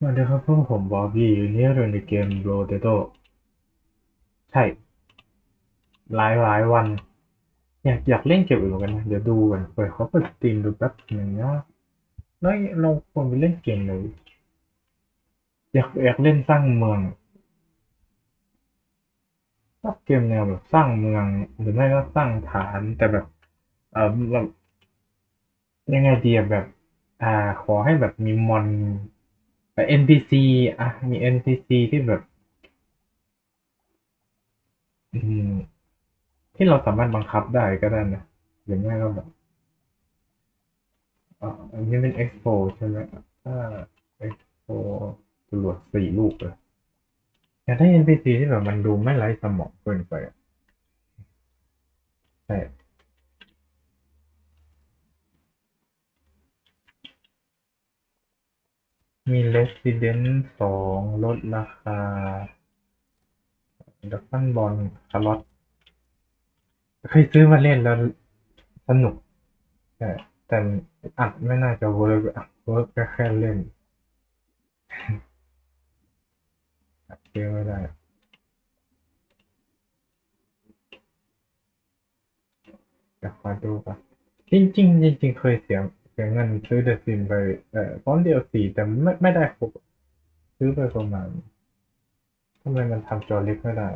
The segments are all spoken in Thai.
สวัสดีครับพวกผมบอบบี้อยู่นี่เราในเกมโรเตโตใช่ หลายหลายวัน อยากอยากเล่นเกมอื่นเหมือนกันนะ เดี๋ยวดูกันเปิดเขาเปิดสตรีมดูแป๊บหนึ่งนะแล้วเราควรไปเล่นเกมไหนอยากอยากเล่นสร้างเมืองชอบเกมแนวแบบสร้างเมืองหรือไม่ก็สร้างฐานแต่แบบ เออแบบยังไงดีแบบ อ่าขอให้แบบมีมอน NPC อะมี NPC ที่แบบ อืม ที่เราสามารถบังคับได้ก็ได้นะหรือไม่ก็แบบอ่าอันนี้เป็น Expo ใช่ไหมถ้า Expo ตรวจสี่ลูกเลยอยากได้ NPC ที่แบบมันดูไม่ไร้สมองเกินไปอะใช่ มี Resident สองลดราคา ดับเบิลบอลคาร์ลอตเคยซื้อมาเล่นแล้วสนุก แต่แต่อัดไม่น่าจะเวิร์กอะเวิร์กก็แค่เล่นอัดเยอะไม่ได้เดี๋ยวขอดูก่อนจริงจริงจริงเคยเสียเสียเงินซื้อเดอะซิมไปเอ่อพร้อมเดียวสี่แต่ไม่ไม่ได้ครบซื้อไปประมาณทำไมมันทำจอเล็กไม่ได้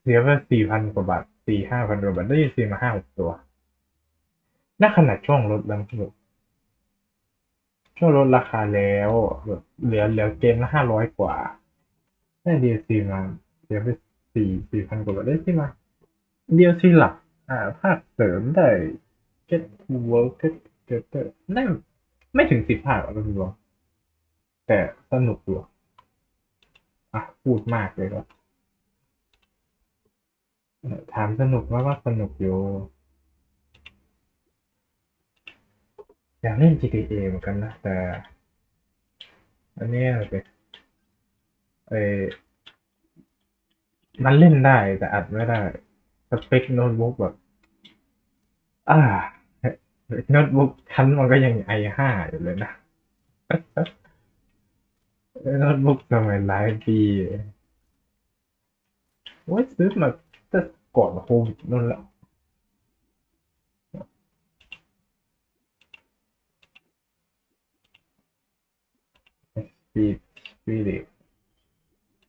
เสียไปสี่พันกว่าบาทสี่ห้าพันกว่าบาทได้ยินเสียมาห้าหกตัวน่าขนาดช่วงลดแล้วแบบช่วงลดราคาแล้วแบบเหลือเหลือเกมละห้าร้อยกว่า ได้ดีซีมาเสียไปสี่สี่พันกว่าบาทได้ที่มา DLC หลักอ่าภาคเสริมได้ Get to Work Get Together ได้ไม่ถึงสิบภาคหรอกพี่บอลแต่สนุกอยู่อะพูดมากเลยครับเอ่อถามสนุกไหมว่าสนุกอยู่อยากเล่น GTA เหมือนกันนะ แต่ อันนี้ยเป็นเออมันเล่นได้แต่อัดไม่ได้ สเปคโน้ตบุ๊กแบบ อ่า โน้ตบุ๊กชั้นมันก็ยังไอห้าอยู่เลยนะโน้ตบุ๊กสมัยหลายปีโอ้ยซื้อมาตั้งก่อนโควิดนั่นแหละปีปีเด็ก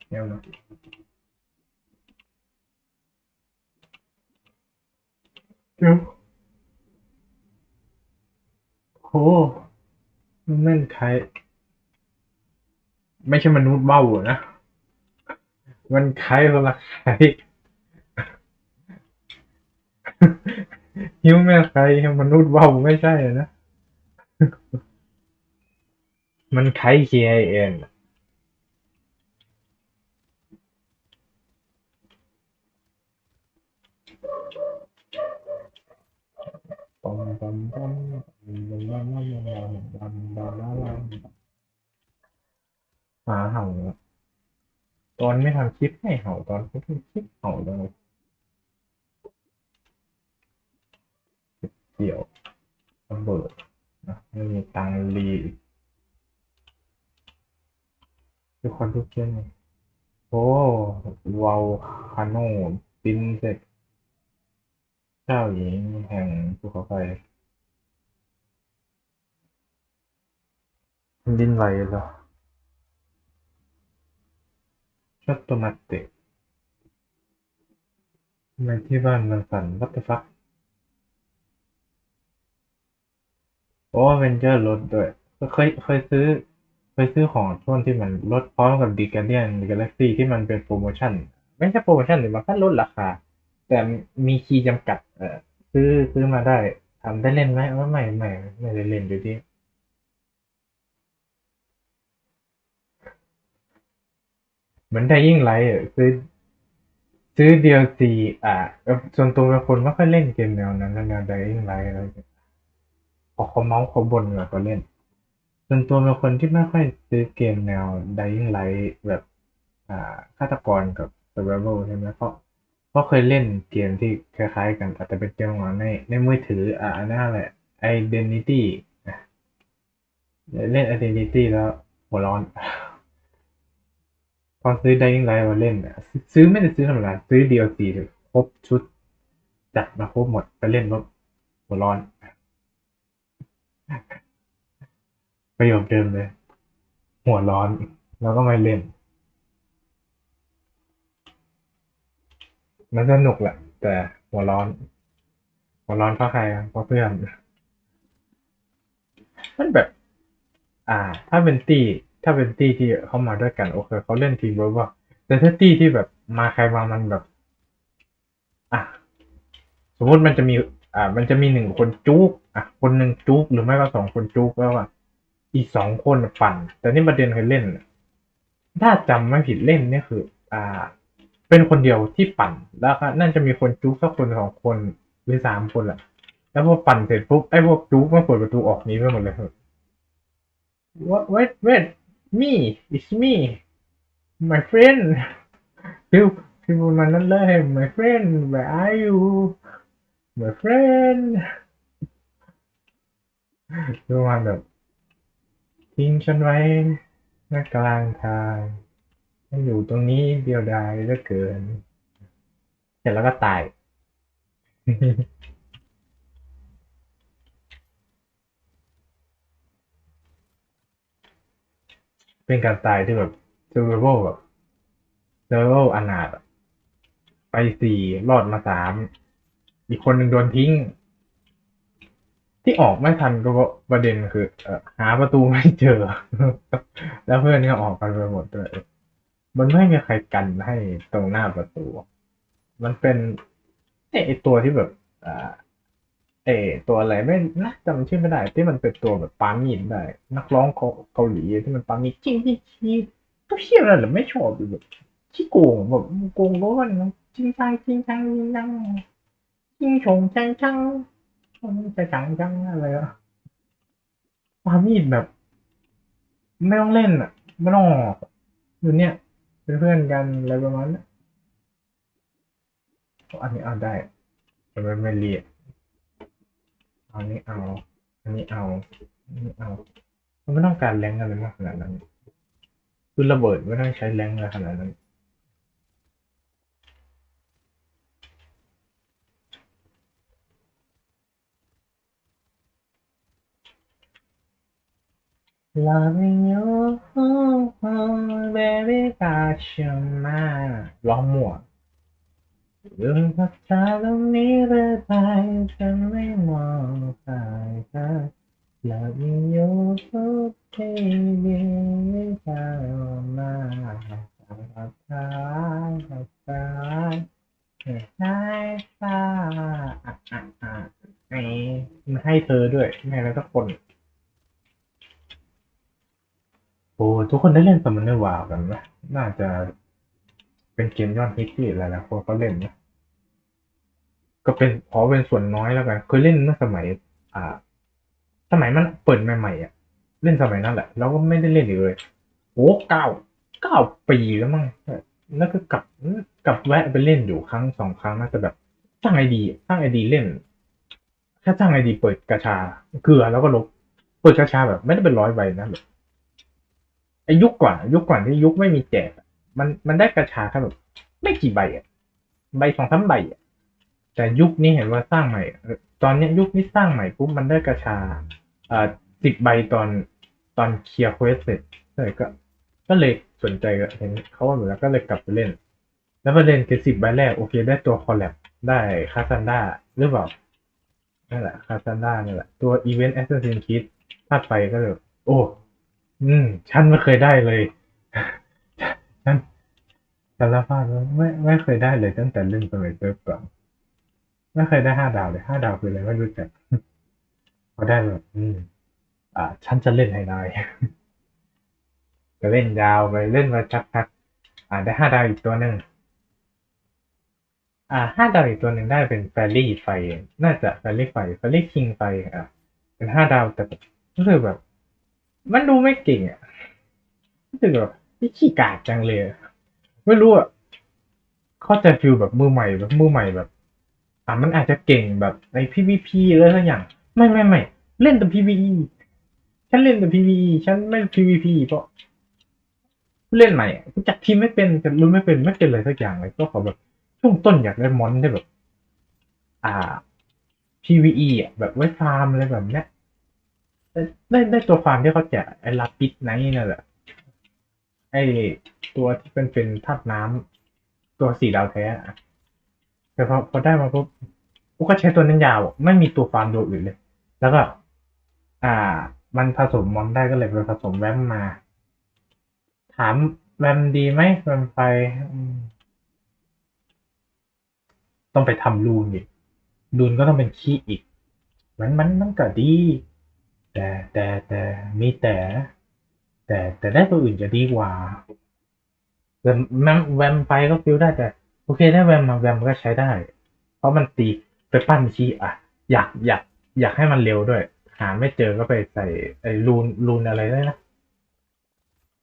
เนี่ยนะเดี๋ยว โหแม่นใคร ไม่ใช่มนุษย์เบ้าอนะ มันใครคนละใครฮิวแม่ใครมนุษย์เบ้าไม่ใช่นะ มันใคร KIN ปอมปอมปอมปอมปอมปอม มปอมปอมปอมปอมหมาเห่าตอนไม่ทำคลิปให้เห่าตอนเขาทำคลิปเห่าเลยเกี่ยวระเบิดนะไม่มีตังค์รีทุกคนทุกเช่นโอ้วาวคาโนปินเสร็จเจ้าหญิงแห่งภูเขาไฟแผ่น ดินไหวเหรอชอบตัวมาเตะทำไมที่บ้านมันสั่นวัตถุฟักโอ้เวนเจอร์ลดด้วยเคยเคยซื้อ เคยซื้อของช่วงที่มันลดพร้อมกับดีการเดียนกาแล็กซี่ที่มันเป็นโปรโมชั่น ไม่ใช่โปรโมชั่นหรือมันก็ลดราคา แต่มีคีย์จำกัด เออซื้อซื้อมาได้ทำได้เล่นไหมว่ไม่ไม่ไม่ได้เล่นอยู่ดี เหมือนได้ยิ่งไลท์ซื้อซื้อ DLC อะส่วนตัวเป็นคนไม่ค่อยเล่นเกมแนวนั้นนะแนวไดยิ่งไลท์อะไรอย่างเงี้ยพอเขาเมาส์เขาบนแบบก็เล่น ส่วนตัวเป็นคนที่ไม่ค่อยซื้อเกมแนว Dying Light แบบอ่าฆาตกรกับ Survival ใช่ไหมเพราะเพราะเคยเล่นเกมที่คล้ายๆกันอาจจะเป็นเกมของในในมือถืออ่านั่นแหละ Identity นะเล่น Identity แล้วหัวร้อน พอซื้อ Dying Light มาเล่นเนี่ยซื้อไม่ได้ซื้อธรรมดาซื้อ DLC เลยครบชุด จัดมาครบหมดไปเล่นรถหัวร้อน ประโยคเดิมเลย หัวร้อน แล้วก็ไม่เล่น มันสนุกแหละแต่หัวร้อน หัวร้อนเพราะใครเพราะเพื่อนมันแบบ อ่า ถ้าเป็นตี ถ้าเป็นตี้ที่เขามาด้วยกันโอเคเขาเล่นทีมเวิร์กว่าแต่ถ้าตี้ที่แบบมาใครมามันแบบ อะ สมมติมันจะมี อ่า มันจะมีหนึ่งคนจุกอะ คนหนึ่งจุกหรือไม่ก็สองคนจุกแล้วอะอีกสองคนปั่น แต่นี่ประเด็นคือเล่นถ้าจำไม่ผิดเล่นเนี่ยคือ อ่า เป็นคนเดียวที่ปั่น แล้วก็น่าจะมีคนจุกสักคนสองคนหรือสามคนแหละแล้วพอปั่นเสร็จปุ๊บไอ้พวกจุกมันเปิดประตูออกนี้ไปหมดเลย What wait wait me it's me my friend ฟิวฟิวมันนั่นเลย my friend where are you my friend ประมาณแบบทิ้งฉันไว้ณกลางทางฉันอยู่ตรงนี้เดียวดายเหลือเกิน เสร็จแล้วก็ตาย เป็นการตายที่แบบ survival แบบ survival อนาถอะไปสี่รอดมาสามอีกคนหนึ่งโดนทิ้ง ที่ออกไม่ทันก็ประเด็นคือหาประตูไม่เจอ แล้วเพื่อนก็ออกกันไปหมดเลยมันไม่มีใครกันให้ตรงหน้าประตู มันเป็นไอตัวที่แบบ อ่า เอตัวอะไรไม่นะจำชื่อไม่ได้ ที่มันเป็นตัวแบบปามีดได้ นักร้องเกาเกาหลีที่มันปามีดจริงจริงจริงก็เพี้ยอะไรหรือไม่ชอบแบบขี้โกงแบบโกงร้อนจริงจังจริงจังจริงจังจริงชงจังจังจะจังจังอะไรอะปามีดแบบ ไม่ต้องเล่นอะไม่ต้องออกอยู่เนี่ยเป็นเพื่อนกันอะไรประมาณนั้นอันนี้เอาได้แต่ไม่ไม่เรียก อาอันนี้เอา อันนี้เอา อันนี้เอา มันไม่ต้องการแรงอะไรมากขนาดนั้น คือระเบิดไม่ต้องใช้แรงอะไรขนาดนั้น Loving you baby กาชมาร้องมั่ว ยืนพักเธอตรงนี้เรื่อยไปฉันไม่มองใครเธอ Loving you baby กามาพักเธอพักเธอให้ฟ้าอะอะอะไอ้มันให้เธอด้วยไม่แล้วก็คน โอ้ทุกคนได้เล่นซัมมอนเนอร์วาวกันไหมน่าจะ เป็นเกมยอดฮิตที่หลายๆคนก็เล่นนะก็เป็นขอเป็นส่วนน้อยแล้วกันเคยเล่นเมื่อสมัย อ่า สมัยมันเปิดใหม่ๆอะ เล่นสมัยนั้นแหละแล้วก็ไม่ได้เล่นอีกเลยโอ้เก้าเก้าปีแล้วมั้งแล้วก็กลับกลับแวะไปเล่นอยู่ครั้งสองครั้งน่าจะแบบสร้างไอดีสร้างไอดีเล่นแค่สร้างไอดีเปิดกระชาเกลือแล้วก็ลบเปิดกระชาแบบ ไม่ได้เป็นร้อยใบนะแบบไอยุคก่อนยุคก่อนที่ยุคไม่มีแจก มันมันได้กระชาแค่แบบไม่กี่ใบอะใบสองสามใบอะแต่ยุคนี้เห็นว่าสร้างใหม่ ตอนนี้ยุคนี้สร้างใหม่ปุ๊บมันได้กระชาอ่าสิบใบตอนตอนเคลียร์เควสเสร็จเลยก็ ก็เลยสนใจก็เห็นเขาว่าอยู่แล้วก็เลยกลับไปเล่น แล้วประเด็นคือสิบใบแรกโอเค ได้ตัวคอลแลบได้คาซันดาหรือเปล่านั่นแหละคาซันดานี่แหละ ตัวอีเวนต์แอสเซัสซินคิดพลาดไปก็เลย โอ้ อืม ฉันไม่เคยได้เลย สารภาพว่าไม่ไม่เคยได้เลยตั้งแต่เล่นสมัยเซิร์ฟก่อนไม่เคยได้ห้าดาวเลยห้าดาวคืออะไรไม่รู้จักพอได้แบบอืมอ่า ฉันจะเล่นให้ได้ก็เล่นยาวไปเล่นมาชักพักอ่าได้ห้าดาวอีกตัวหนึ่งอ่าห้าดาวอีกตัวหนึ่งได้เป็นแฟรี่ไฟ น่าจะแฟรี่ไฟแฟรี่คิงไฟอะเป็นห้าดาวแต่รู้สึกแบบ มันดูไม่เก่งอะรู้สึกแบบขี้กากจังเลยอะ ไม่รู้อะเข้าใจฟิลแบบมือใหม่แบบมือใหม่แบบ อะมันอาจจะเก่งแบบใน PVP อะไรสักอย่าง ไม่ไม่ไม่เล่นแต่ PVE ฉันเล่นแต่ PVE ฉันไม่ PVP เพราะเล่นใหม่กูจักทีมไม่เป็นจะรู้ไม่เป็นไม่เป็นเลยสักอย่างเลยก็ขอแบบช่วงต้นอยากได้มอนที่แบบ อ่า PVE อะแบบไว้ฟาร์มอะไรแบบเนี้ยได้ได้ได้ตัวฟาร์มที่เขาแจกไอ้ลาปิดไนท์นั่นแหละ ไอตัวที่เป็นเป็นธาตุน้ำตัวสีดาวแท้อะแต่พอพอได้มาปุ๊บกูก็ใช้ตัวนั้นยาว ไม่มีตัวฟาร์มตัวอื่นเลย แล้วก็ อ่า มันผสมมอนได้ก็เลยไปผสมแวมมา ถามแวมดีไหมแวมไปต้องไปทำรูนอีกรูนก็ต้องเป็นขี้อีก มันมันมันก็ดี แต่แต่แต่มีแต่ แต่แต่ได้ตัวอื่นจะดีกว่าแวมแวมแวมไปก็ฟิลได้แต่ โอเคได้แวมมาแวมก็ใช้ได้ เพราะมันตีไปปั้นขี้อะ อยากอยากอยากให้มันเร็วด้วย หาไม่เจอก็ไปใส่ไอ้รูนรูนอะไรได้นะ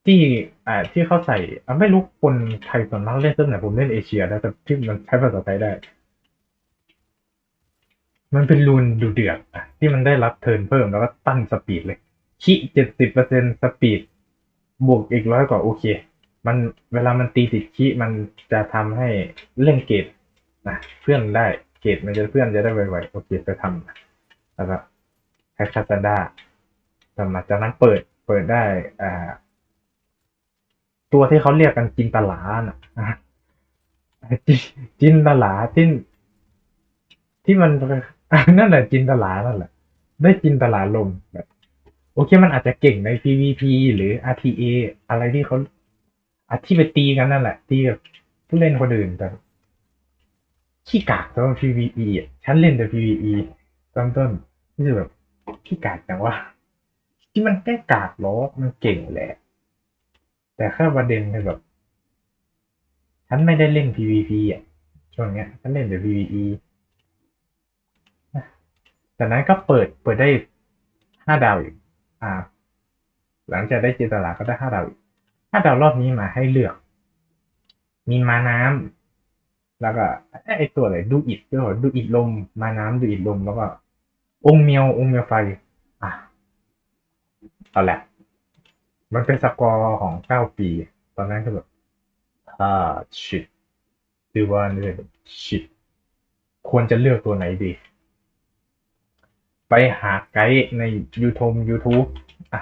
ที่อ่าที่เขาใส่อะไม่รู้คนไทยส่วนมากเล่นเซิร์ฟไหนผมเล่นเอเชียนะแต่ที่มันใช้ภาษาไทยได้ มันเป็นรูนดูเดือดอะที่มันได้รับเทิร์นเพิ่มแล้วก็ตั้งสปีดเลยขี้เจ็ดสิบเปอร์เซ็นสปีด บวกอีกร้อยกว่าโอเค มันเวลามันตีติดขี้มันจะทำให้เล่นเกตนะเพื่อนได้เกตมันจะเพื่อนจะได้ไวๆโอเคไปทำแล้วก็แคคาซาด้าแต่มาจากนั้นเปิดเปิดได้อ่าตัวที่เขาเรียกกันจินตลาน่ะจิจินตลาที่ที่มันนั่นแหละจินตลานั่นแหละ ได้จินตลาลมแบบ โอเคมันอาจจะเก่งใน PVP หรือ RTA อะไรที่เขาอาที่ไปตีกันนั่นแหละ ตีกับผู้เล่นคนอื่นแต่ขี้กากสำหรับ PVE อะฉันเล่นแต่ PVE ตอนต้นนี่คือแบบขี้กากจังวะที่มันแค่กากล้อมันเก่งแหละ แต่แค่ประเด็นคือแบบ ฉันไม่ได้เล่น PVP อะช่วงเนี้ยฉันเล่นแต่ PVE นะจากนั้นก็เปิดเปิดได้ห้าดาวอีก อ่าหลังจากได้จินตลาก็ได้ห้าดาวห้าดาวรอบนี้มาให้เลือก มีมาน้ำแล้วก็ไอตัวอะไรดูอิดด้วยดูอิดลม มาน้ำดูอิดลมแล้วก็ องเมียวองเมียวไฟ อะเอาแหละ มันเป็นสกอร์ของเก้าปี ตอนนั้นก็แบบอ่าชิตคือว่าเนี่ยชิตควรจะเลือกตัวไหนดี ไปหาไกด์ใน YouTube YouTube อะ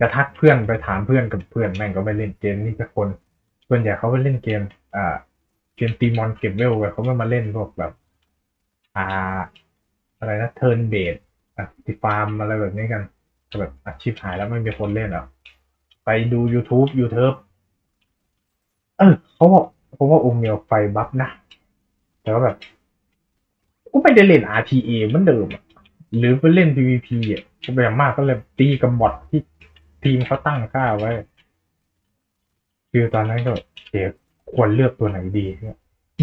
จะทักเพื่อนไปถามเพื่อนกับเพื่อนแม่งก็ไปเล่นเกมนี่สักคน ส่วนใหญ่เขาไปเล่นเกม อ่า เกมตีมอนเก็บเวลกันเขาไม่มาเล่นพวกแบบ อ่า อะไรนะเทิร์นเบดอะติฟาร์มอะไรแบบนี้กันก็แบบอาชีพหายแล้วไม่มีคนเล่นอะไปดู YouTube YouTube เออเขาบอกเขาว่าองค์เมียวไฟบัฟนะ แต่ว่าแบบ กูไม่ได้เล่น RTA เหมือนเดิมอะ หรือไปเล่น PVP อะก็แบบมากก็เลยตีกับบอทที่ทีมเขาตั้งค่าไว้ คือตอนนั้นก็เดี๋ยวควรเลือกตัวไหนดี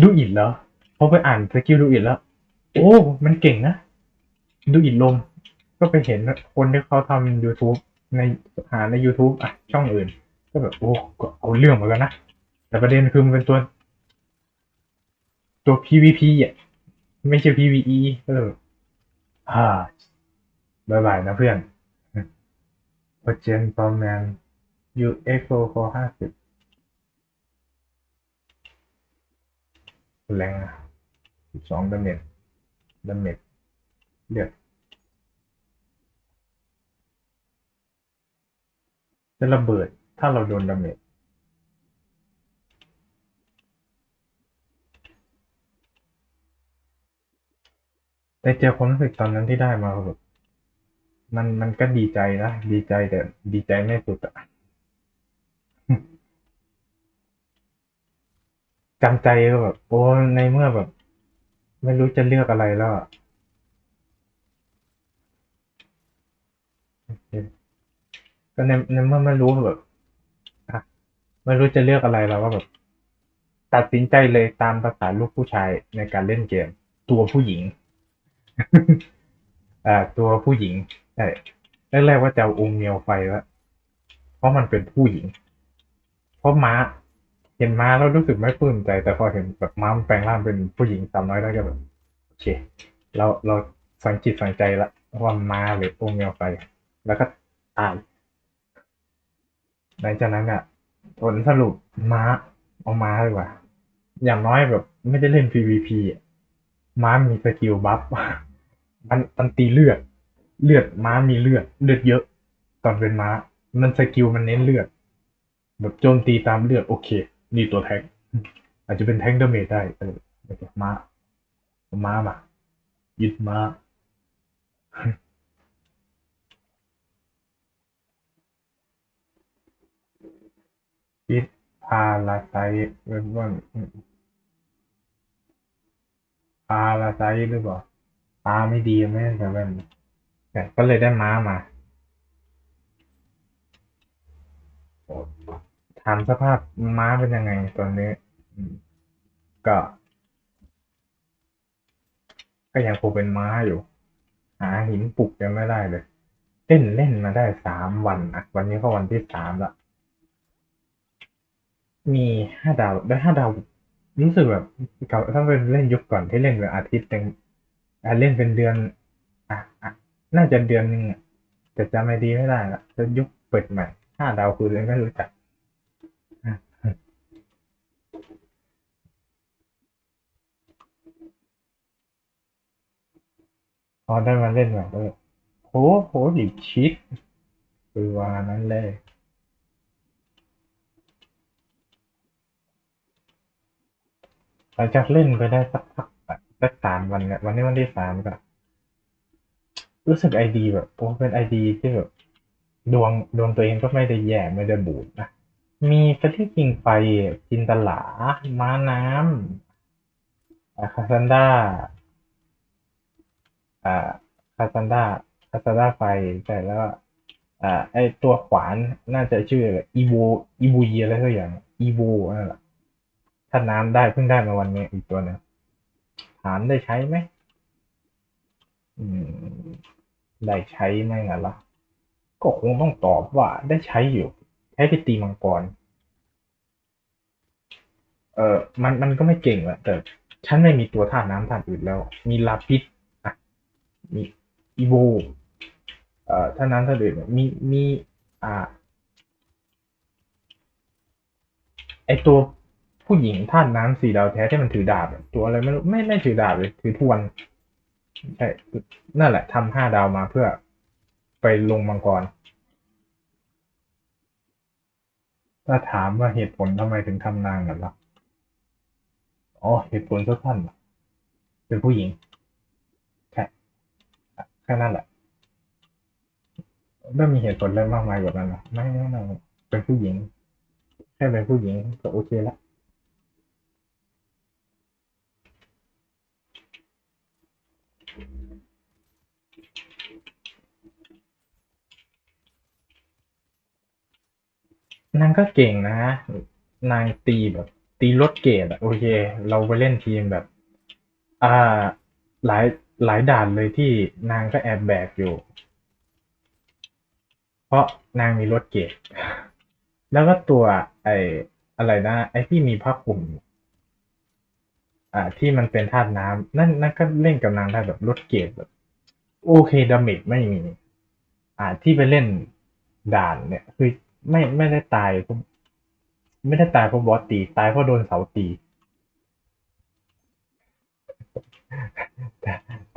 ดูอิดแล้วพอไปอ่านสกิลดูอิดแล้ว โอ้ มันเก่งนะ ดูอิดลม ก็ไปเห็นคนที่เขาทำ YouTube ในหาใน YouTube อะ ช่องอื่น ก็แบบ โอ้ก็เอาเรื่องเหมือนกันนะ แต่ประเด็นคือมันเป็นตัว ตัว PVP อะ ไม่ใช่ PVE ก็เลยแบบ อ่าบายบายนะเพื่อนพอเจนปอมแมน UX โฟห้าสิบแรงอะสองดาเมจดาเมจเลือดจะระเบิดถ้าเราโดนดาเมจ แต่เจอความรู้สึกตอนนั้นที่ได้มาแบบมันมันก็ดีใจนะ ดีใจแต่ดีใจไม่สุดอะจำใจก็แบบ โอ้ในเมื่อแบบ ไม่รู้จะเลือกอะไรแล้วอะก็ในในเมื่อไม่รู้แบบอะไม่รู้จะเลือกอะไรแล้วก็แบบ ตัดสินใจเลยตามภาษาลูกผู้ชายในการเล่นเกม ตัวผู้หญิง อ่า ตัวผู้หญิงใช่แรกๆว่าจะเอาองค์เมียวไฟแล้วเพราะมันเป็นผู้หญิง เพราะม้า เห็นม้าแล้วรู้สึกไม่ปลื้มใจ แต่พอเห็นแบบม้ามแปลงร่างเป็นผู้หญิงสาวน้อยแล้วก็แบบโอเค เราเราสังจิตสังใจละว่าม้าหรือองค์เมียวไฟ แล้วก็ตายหลังจากนั้นอะผลสรุปม้าเอาม้าดีกว่า อย่างน้อยแบบ ไม่ได้เล่น PVP ม้ามีสกิลบัฟ มันมันตีเลือด เลือดม้ามีเลือด เลือดเยอะ ตอนเป็นม้า มันสกิลมันเน้นเลือด แบบโจมตีตามเลือดโอเค นี่ตัวแทงอาจจะเป็นแทงดเมจได้เออม้าเอาม้ามายึดม้าพิษพาราไซเว็บว่าพาราไซหรือเปล่า ตาไม่ดีไม่ใช่แว่นแต่ก็เลยได้ม้ามาถามสภาพม้าเป็นยังไงตอนนี้ก็ ก็ยังคงเป็นม้าอยู่ หาหินปลุกยังไม่ได้เลยเล่นเล่นมาได้สามวันอะวันนี้ก็วันที่สามละมีห้าดาวได้ห้าดาวรู้สึกแบบเก่าถ้าเป็นเล่นยุคก่อนที่เล่นแบบอาทิตย์หนึ่ง เล่นเป็นเดือน อะอะน่าจะเดือนหนึ่งอะแต่จำไม่ดีไม่ได้ละจะยุคเปิดใหม่ห้าดาวคือเล่นไม่รู้จักอะพอได้มาเล่นแบบเออโหโหดิชิดคือว่านั้นเลยหลังจากเล่นไปได้สักพัก สักสามวันเนี่ยวันนี้วันที่สามก็รู้สึกไอดีแบบโอ้เป็นไอดีที่แบบดวงดวงตัวเองก็ไม่ได้แย่ไม่ได้บูดนะ มีฟที่กิงไฟจินตลา ม้าน้ำอาคาซันดาอ่าคาซันดาคาซันดาไฟใช่แล้วอ่าไอตัวขวานน่าจะชื่ออีโวอีบูยอะไรสักอย่างอีโวนั่นแหละถ้าน้ำได้เพิ่งได้มาวันนี้อีกตัวนึง ถามได้ใช้ไหมอืมได้ใช้ไหมงั้นล่ะ ก็คงต้องตอบว่าได้ใช้อยู่ ใช้ไปตีมังกร เออมันมันก็ไม่เก่งแหละแต่ฉันไม่มีตัวธาตุน้ำธาตุอื่นแล้ว มีลาปิดอะมีอีโวเอ่อถ้าน้ำธาตุอื่นมีมี อ่าไอตัว ผู้หญิงท่านน้ำสีดาวแท้ที่มันถือดาบตัวอะไรไม่รู้ไม่ไม่ถือดาบเลยถือทวนใช่นั่นแหละทำห้าดาวมาเพื่อไปลงมังกร ถ้าถามว่าเหตุผลทำไมถึงทำนางกันล่ะอ๋อเหตุผลสั้นๆน่ะเป็นผู้หญิงแค่แค่นั้นแหละไม่มีเหตุผลอะไรมากมายกว่านั้นหรอกไม่ไม่ไม่เป็นผู้หญิงแค่เป็นผู้หญิงก็โอเคละ นางก็เก่งนะ นางตีแบบ ตีลดเกรดอะโอเค เราไปเล่นทีมแบบ อ่า หลายหลายด่านเลยที่นางก็แอบแบกอยู่ เพราะนางมีลดเกรดแล้วก็ตัวไออะไรนะ ไอที่มีผ้าคลุมอ่า ที่มันเป็นธาตุน้ำนั่นนั่นก็เล่นกับนางได้แบบลดเกรดแบบ โอเคดาเมจไม่มี อ่าที่ไปเล่นด่านเนี่ย คือ ไม่ไม่ได้ตายเพราะไม่ได้ตายเพราะบอสตี ตายเพราะโดนเสาตี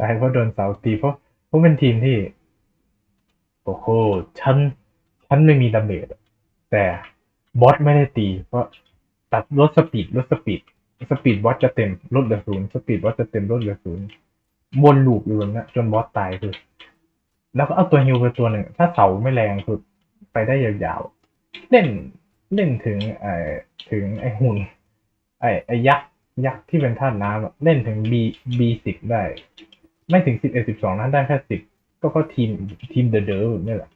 ตายเพราะโดนเสาตีเพราะเพราะเป็นทีมที่โอ้โหฉันฉันไม่มีดาเมจแต่บอสไม่ได้ตี เพราะตัดลดสปีดลดสปีดสปีดบอสจะเต็มลดเหลือศูนย์สปีดบอสจะเต็มลดเหลือศูนย์วนลูปอยู่แบบนั้นจนบอสตายคือ แล้วก็เอาตัวฮิวไปตัวหนึ่ง ถ้าเสาไม่แรงคือไปได้ยาวๆ เล่นเล่นถึงไอ้ถึงไอ้หุ่น ไอ้ไอ้ยักษ์ยักษ์ที่เป็นธาตุน้ำอะเล่นถึง B B สิบได้ ไม่ถึงสิบเอ็ดสิบสองนั้นได้แค่สิบก็เพราะทีมทีมเดอะเดอแบบนี้แหละ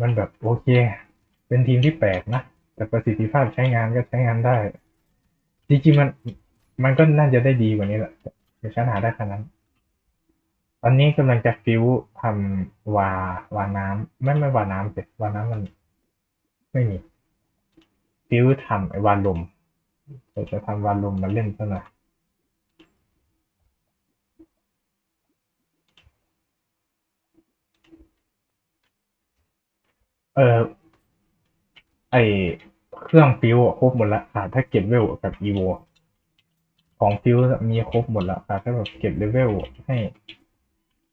มันแบบโอเค เป็นทีมที่แปลกนะ แต่ประสิทธิภาพใช้งานก็ใช้งานได้ จริงๆมัน มันก็น่าจะได้ดีกว่านี้แหละแต่ฉันหาได้ขนาดนั้น อนนี้กำลังจะฟิวทำวาวาน้ำไม่ไม่วาน้ำสิวาน้ำมัน ไม่มี ฟิวทำไอ้วาลมแต่จะทำวาลมมาเล่นซะหน่อยเออไอเครื่องฟิวครบหมดละขาดถ้าเก็บเวลกับอีโวของฟิวมีครบหมดละขาดถ้าแบบเก็บเลเวลให้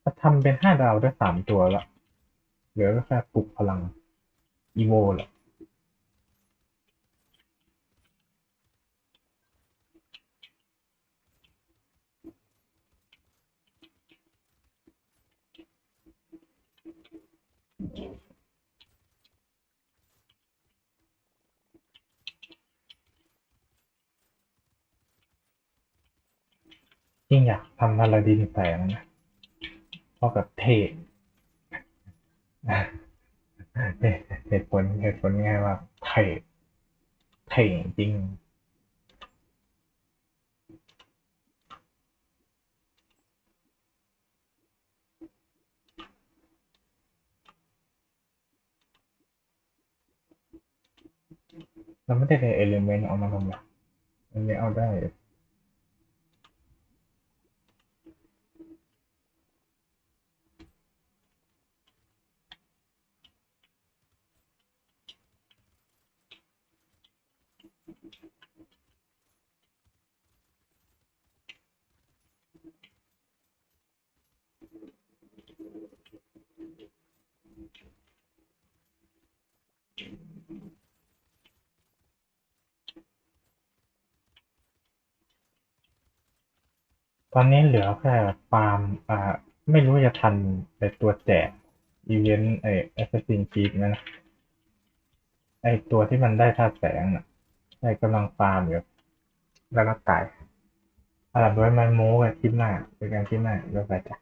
ก็ทำเป็นห้าดาวได้สามตัวละเหลือก็แค่ปลุกพลังอีโวแหละจริงอยากทำพาราดินแสงนะ พราะแบบเท่เหตุผลเหตุผลง่ายว่าเท่เท่จริงเราไม่ได้ในเอลิเมนต์เอามาทำไมอันนี้เอาได้ ตอนนี้เหลือแค่ฟาร์มอ่าไม่รู้จะทันไอตัวแจกอีเวนต์ไอ Assassin's Creed ไหมนะไอตัวที่มันได้ท่าแสงน่ะ ไอกำลังฟาร์มอยู่แล้วก็ตายอาลับด้วยมันโม้กันคลิปหน้าเป็นการคลิปหน้าแล้วไปจ้ะ